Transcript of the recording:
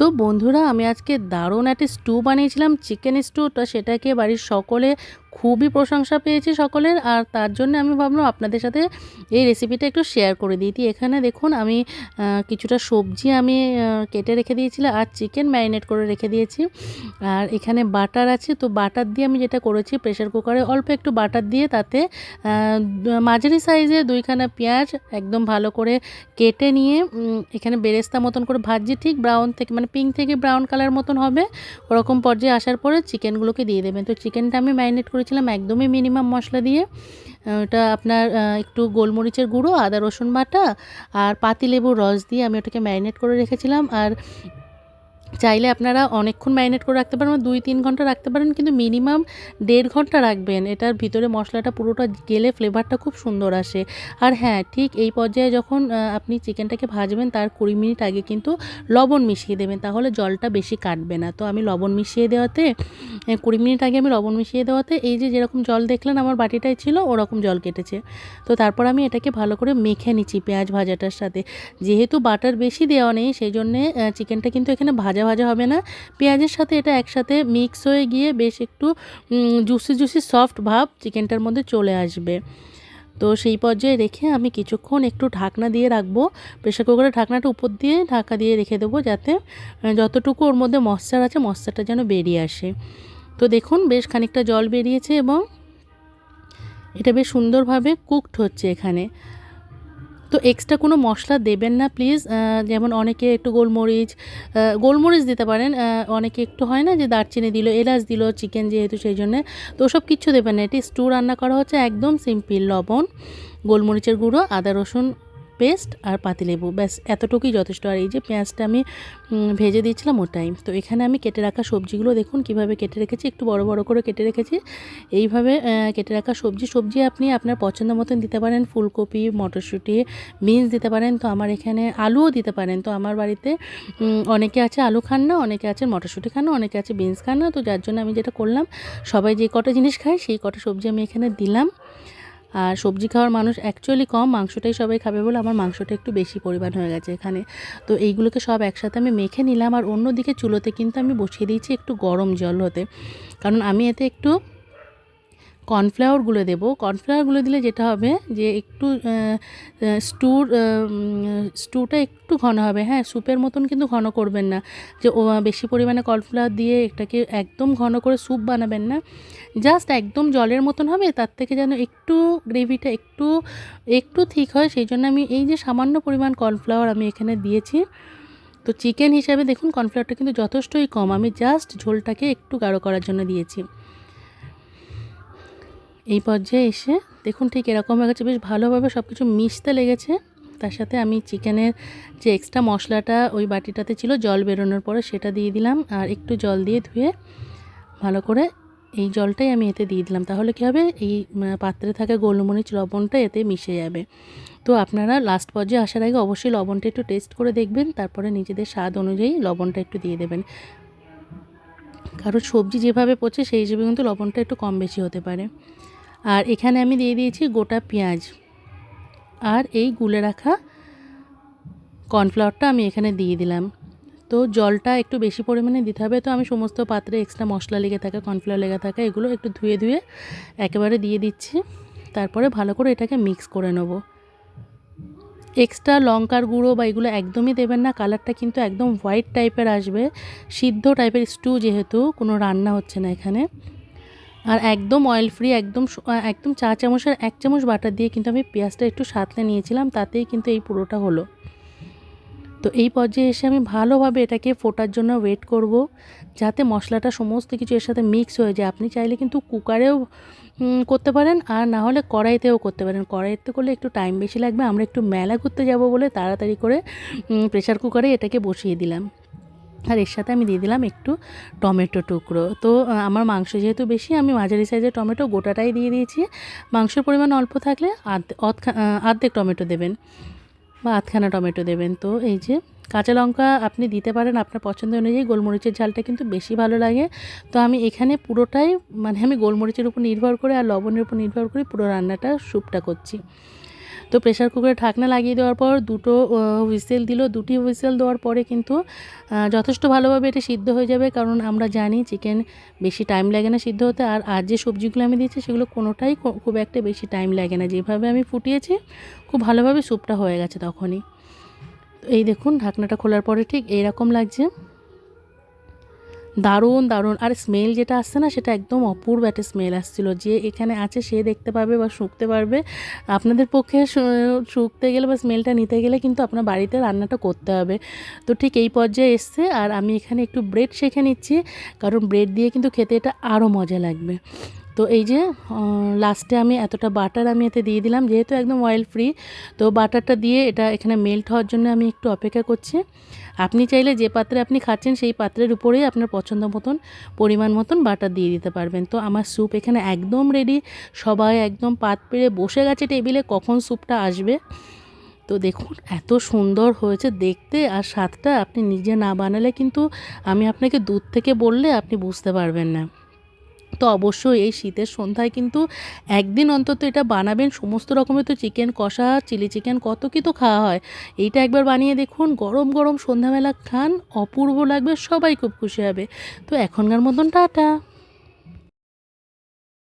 তো বন্ধুরা আমি আজকে দারুণ একটা স্টু বানিয়েছিলাম চিকেন স্টু তো সেটাকে বাড়ির সকলে খুবই প্রশংসা পেয়েছি সকলের, আর তার জন্য আমি ভাবলাম আপনাদের সাথে এই রেসিপিটা একটু শেয়ার করে দিই। এখানে দেখুন, আমি কিছুটা সবজি আমি কেটে রেখে দিয়েছিলাম আর চিকেন ম্যারিনেট করে রেখে দিয়েছি। আর এখানে বাটার আছে, তো বাটার দিয়ে আমি যেটা করেছি প্রেশার কুকারে অল্প একটু বাটার দিয়ে তাতে মাঝারি সাইজে দুইখানা পেঁয়াজ একদম ভালো করে কেটে নিয়ে এখানে বেরেস্তা মতন করে ভাজি ঠিক ব্রাউন থেকে মানে পিঙ্ক থেকে ব্রাউন কালার মতন হবে। ওরকম পর্যায়ে আসার পরে চিকেনগুলোকে দিয়ে দেবেন। তো চিকেনটা আমি ম্যারিনেট করেছিলাম একদমই মিনিমাম মশলা দিয়ে। ওটা আপনার একটু গোলমরিচের গুঁড়ো, আদা, রসুন বাটা আর পাতিলেবুর রস দিয়ে আমি ওটাকে ম্যারিনেট করে রেখেছিলাম। আর চাইলে আপনারা অনেকক্ষণ ম্যারিনেট করে রাখতে পারেন দুই তিন ঘণ্টা রাখতে পারেন, কিন্তু মিনিমাম দেড় ঘণ্টা রাখবেন। এটার ভিতরে মশলাটা পুরোটা গেলে ফ্লেভারটা খুব সুন্দর আসে। আর হ্যাঁ ঠিক এই পর্যায়ে যখন আপনি চিকেনটাকে ভাজবেন, তার কুড়ি মিনিট আগে কিন্তু লবণ মিশিয়ে দেবেন, তাহলে জলটা বেশি কাটবে না। তো আমি লবণ মিশিয়ে দেওয়াতে কুড়ি মিনিট আগে আমি লবণ মিশিয়ে দেওয়াতে এই যে যেরকম জল দেখলেন আমার বাটিটায় ছিল, ওরকম জল কেটেছে। তো তারপর আমি এটাকে ভালো করে মেখে নিচ্ছি পেঁয়াজ ভাজাটার সাথে। যেহেতু বাটার বেশি দেওয়া নেই সেই জন্যে চিকেনটা কিন্তু এখানে ভাজা ভাজা হবে না। পেঁয়াজের সাথে এটা একসাথে মিক্স হয়ে গিয়ে বেশ একটু জুসি জুসি সফট ভাব চিকেনটার মধ্যে চলে আসবে। তো সেই পর্যায়ে রেখে আমি কিছুক্ষণ একটু ঢাকনা দিয়ে রাখব। প্রেশার কুকারের ঢাকনাটা উপর দিয়ে ঢাকা দিয়ে রেখে দেবো যাতে যতটুকু ওর মধ্যে মশলার আছে মশলাটা যেন বেরিয়ে আসে। তো দেখুন, বেশ খানিকটা জল বেরিয়েছে এবং এটা বেশ সুন্দরভাবে কুকড হচ্ছে এখানে। তো এক্সট্রা কোনো মশলা দেবেন না, প্লিজ। যেমন অনেকে একটু গোলমরিচ গোলমরিচ দিতে পারেন। অনেকে একটু হয় না যে দারচিনি দিল, এলাচ দিল, চিকেন যেহেতু সেই জন্য। তো সব কিচ্ছু দেবেন না। এটি স্টু রান্না করা হচ্ছে একদম সিম্পল লবণ, গোলমরিচের গুঁড়ো, আদা রসুন পেস্ট আর পাতিলেবু। ব্যাস, এতটুকুই যথেষ্ট। আর এই যে পেঁয়াজটা আমি ভেজে দিয়েছিলাম ওটাই তো এখানে আমি কেটে রাখা সবজিগুলো দেখুন কীভাবে কেটে রেখেছি, একটু বড় বড় করে কেটে রেখেছি। এইভাবে কেটে রাখা সবজি সবজি আপনি আপনার পছন্দ মতন দিতে পারেন। ফুলকপি, মটরশুঁটি বিনস দিতে পারেন। তো আমার এখানে আলুও দিতে পারেন। তো আমার বাড়িতে অনেকে আছে আলু খান না, অনেকে আছে মটরশুঁটি খান না, অনেকে আছে বিনস খান না। তো যার জন্য আমি যেটা করলাম, সবাই যে কটা জিনিস খায়, সেই কটা সবজি আমি এখানে দিলাম। আর সবজি খাওয়ার মানুষ অ্যাকচুয়ালি কম, মাংসটাই সবাই খাবে বলে আমার মাংসটা একটু বেশি পরিমাণ হয়ে গেছে এখানে। তো এইগুলোকে সব একসাথে আমি মেখে নিলাম আর অন্যদিকে চুলোতে কিন্তু আমি বসিয়ে দিয়েছি একটু গরম জল হতে। কারণ আমি এতে একটু কর্নফ্লাওয়ারগুলো দেবো। কর্নফ্লাওয়ারগুলো দিলে যেটা হবে যে একটু স্টুর স্টুটা একটু ঘন হবে। হ্যাঁ স্যুপের মতন কিন্তু ঘন করবেন না। যে বেশি পরিমাণে কর্নফ্লাওয়ার দিয়ে এটাকে একদম ঘন করে স্যুপ বানাবেন না। জাস্ট একদম জলের মতন হবে, তার থেকে যেন একটু গ্রেভিটা একটু একটু ঠিক হয়। সেই জন্য আমি এই যে সামান্য পরিমাণ কর্নফ্লাওয়ার আমি এখানে দিয়েছি। তো চিকেন হিসাবে দেখুন, কর্নফ্লাওয়ারটা কিন্তু যথেষ্টই কম। আমি জাস্ট ঝোলটাকে একটু গাঢ় করার জন্য দিয়েছি। এই পর্যায়ে এসে দেখুন ঠিক এরকম হয়ে গেছে, বেশ ভালোভাবে সব কিছু মিশতে লেগেছে। তার সাথে আমি চিকেনের যে এক্সট্রা মশলাটা ওই বাটিটাতে ছিল, জল বেরোনোর পরে সেটা দিয়ে দিলাম আর একটু জল দিয়ে ধুয়ে ভালো করে এই জলটাই আমি এতে দিয়ে দিলাম। তাহলে কী হবে? এই পাত্রে থাকা গোলমরিচ, লবণটা এতে মিশে যাবে। তো আপনারা লাস্ট পর্যায়ে আসার আগে অবশ্যই লবণটা একটু টেস্ট করে দেখবেন, তারপরে নিজেদের স্বাদ অনুযায়ী লবণটা একটু দিয়ে দেবেন। কারণ সবজি যেভাবে পচে সেই হিসেবে কিন্তু লবণটা একটু কম বেশি হতে পারে। আর এখানে আমি দিয়ে দিয়েছি গোটা পেঁয়াজ। আর এই গুলে রাখা কর্নফ্লাওয়ারটা আমি এখানে দিয়ে দিলাম। তো জলটা একটু বেশি পরিমাণে দিতে হবে। তো আমি সমস্ত পাত্রে এক্সট্রা মশলা লেগে থাকা, কর্নফ্লাওয়ার লেগে থাকা এগুলো একটু ধুয়ে ধুয়ে একেবারে দিয়ে দিচ্ছি। তারপরে ভালো করে এটাকে মিক্স করে নেব। এক্সট্রা লঙ্কার গুঁড়ো বা এগুলো একদমই দেবেন না। কালারটা কিন্তু একদম হোয়াইট টাইপের আসবে। সিদ্ধ টাইপের স্টু যেহেতু, কোনো রান্না হচ্ছে না এখানে। আর একদম অয়েল ফ্রি একদম একদম চা চামচের এক চামচ বাটার দিয়ে কিন্তু আমি পেঁয়াজটা একটু সাঁতলে নিয়েছিলাম, তাতেই কিন্তু এই পুরোটা হলো। তো এই পর্যায়ে এসে আমি ভালোভাবে এটাকে ফোটার জন্য ওয়েট করব, যাতে মশলাটা সমস্ত কিছু এর সাথে মিক্স হয়ে যায়। আপনি চাইলে কিন্তু কুকারেও করতে পারেন, আর না হলে কড়াইতেও করতে পারেন। কড়াইতে করলে একটু টাইম বেশি লাগবে। আমরা একটু মেলা ঘুরতে যাব বলে তাড়াতাড়ি করে প্রেশার কুকারে এটাকে বসিয়ে দিলাম। আর এর সাথে আমি দিয়ে দিলাম একটু টমেটো টুকরো। তো আমার মাংস যেহেতু বেশি, আমি মাঝারি সাইজের টমেটো গোটাটাই দিয়ে দিয়েছি। মাংসের পরিমাণ অল্প থাকলে অর্ধেক টমেটো দেবেন। বা আধখানা টমেটো দেবেন। তো এই যে কাঁচা লঙ্কা আপনি দিতে পারেন আপনার পছন্দ অনুযায়ী, গোলমরিচের ঝালটা কিন্তু বেশি ভালো লাগে। তো আমি এখানে পুরোটাই মানে আমি গোলমরিচের উপর নির্ভর করে আর লবণের উপর নির্ভর করে পুরো রান্নাটা স্যুপটা করছি। তো প্রেশার কুকারে ঢাকনা লাগিয়ে দেওয়ার পর দুটো হুইসেল দিল। দুটি হুইসেল দেওয়ার পরে কিন্তু যথেষ্ট ভালোভাবে এটা সিদ্ধ হয়ে যাবে। কারণ আমরা জানি চিকেন বেশি টাইম লাগে না সিদ্ধ হতে। আর আর যে সবজিগুলো আমি দিয়েছি সেগুলো কোনোটাই খুব একটা বেশি টাইম লাগে না। যেভাবে আমি ফুটিয়েছি, খুব ভালোভাবে স্যুপটা হয়ে গেছে তখনই। এই দেখুন, ঢাকনাটা খোলার পরে ঠিক এইরকম লাগছে। দারুণ দারুণ। আর স্মেল যেটা আসছে না, সেটা একদম অপূর্ব একটা স্মেল আসছিল। যে এখানে আছে, সে দেখতে পাবে বা শুকতে পারবে। আপনাদের পক্ষে শুঁকতে গেলে বা স্মেলটা নিতে গেলে কিন্তু আপনার বাড়িতে রান্নাটা করতে হবে। তো ঠিক এই পর্যায়ে এসছে, আর আমি এখানে একটু ব্রেড শেখে নিচ্ছি। কারণ ব্রেড দিয়ে কিন্তু খেতে এটা আরও মজা লাগবে। তো এই যে লাস্টে আমি এতটা বাটার আমি এতে দিয়ে দিলাম, যেহেতু একদম অয়েল ফ্রি তো বাটারটা দিয়ে এটা এখানে মেল্ট হওয়ার জন্য আমি একটু অপেক্ষা করছি। আপনি চাইলে যে পাত্রে আপনি খাচ্ছেন, সেই পাত্রের উপরেই আপনার পছন্দ মতন, পরিমাণ মতন বাটার দিয়ে দিতে পারবেন। তো আমার স্যুপ এখানে একদম রেডি সবাই একদম পাত পেরে বসে গেছে টেবিলে কখন স্যুপটা আসবে? তো দেখুন, এত সুন্দর হয়েছে দেখতে, আর স্বাদটা আপনি নিজে না বানালে কিন্তু আমি আপনাকে দূর থেকে বললে আপনি বুঝতে পারবেন না। তো অবশ্যই এই শীতের সন্ধ্যায় কিন্তু একদিন অন্তত এটা বানাবেন। সমস্ত রকমের তো চিকেন কষা, চিলি চিকেন কত কি তো খাওয়া হয়। এইটা একবার বানিয়ে দেখুন। গরম গরম সন্ধ্যাবেলা খান, অপূর্ব লাগবে, সবাই খুব খুশি হবে। তো এখনকার মতন টাটা।